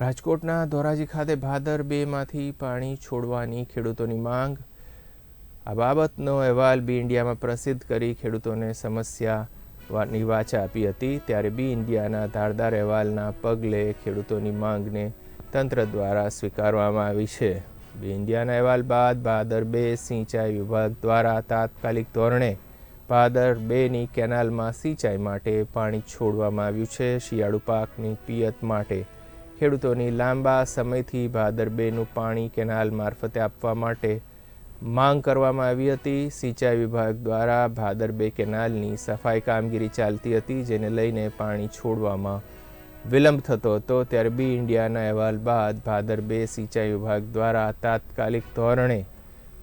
રાજકોટના ધોરાજી ખાતે ભાદર બેમાંથી પાણી છોડવાની ખેડૂતોની માંગ. આ બાબતનો અહેવાલ બી ઇન્ડિયામાં પ્રસિદ્ધ કરી ખેડૂતોને સમસ્યાની વાચા આપી હતી. ત્યારે બી ઇન્ડિયાના ધારદાર અહેવાલના પગલે ખેડૂતોની માંગને તંત્ર દ્વારા સ્વીકારવામાં આવી છે. બી ઇન્ડિયાના અહેવાલ બાદ ભાદર બે સિંચાઈ વિભાગ દ્વારા તાત્કાલિક ધોરણે ભાદર બેની કેનાલમાં સિંચાઈ માટે પાણી છોડવામાં આવ્યું છે. શિયાળુ પાકની પિયત માટે ખેડૂતોની લાંબા સમયથી ભાદર બેનું પાણી કેનાલ મારફતે આપવા માટે માંગ કરવામાં આવી હતી. સિંચાઈ વિભાગ દ્વારા ભાદર બે કેનાલની સફાઈ કામગીરી ચાલતી હતી, જેને લઈને પાણી છોડવામાં વિલંબ થતો હતો. ત્યારે બી ઇન્ડિયાના અહેવાલ બાદ ભાદર બે સિંચાઈ વિભાગ દ્વારા તાત્કાલિક ધોરણે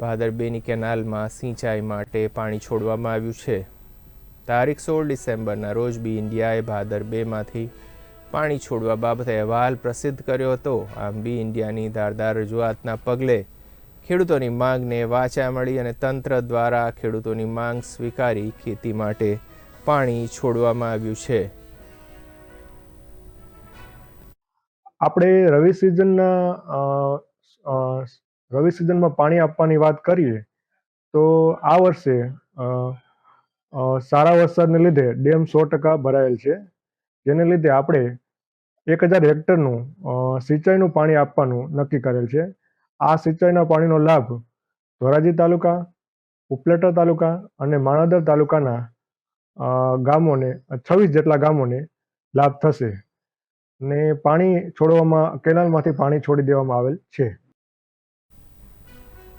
ભાદર બેની કેનાલમાં સિંચાઈ માટે પાણી છોડવામાં આવ્યું છે. તારીખ સોળ ડિસેમ્બરના રોજ બી ઇન્ડિયાએ ભાદર બેમાંથી પાણી છોડવા બાબતે અહેવાલ પ્રસિદ્ધ કર્યો હતો. આમ બી ઇન્ડિયાની ધારદાર રજૂઆતના પગલે ખેડૂતોની માંગને વાચા મળી અને તંત્ર દ્વારા ખેડૂતોની માંગ સ્વીકારી ખેતી માટે પાણી છોડવામાં આવ્યું છે. આપણે રવિ સિઝનના રવિ સિઝનમાં પાણી આપવાની વાત કરીએ તો આ વર્ષે સારા વરસાદને લીધે ડેમ સો ટકા ભરાયેલ છે. જેને લીધે આપણે એક હજાર હેક્ટરનું સિંચાઈનું પાણી આપવાનું નક્કી કરેલ છે. આ સિંચાઈના પાણીનો લાભ ધોરાજી તાલુકા, ઉપલેટા તાલુકા અને માણાદર તાલુકાના ગામોને, છવ્વીસ જેટલા ગામોને લાભ થશે. ને પાણી છોડવામાં, કેનાલમાંથી પાણી છોડી દેવામાં આવેલ છે.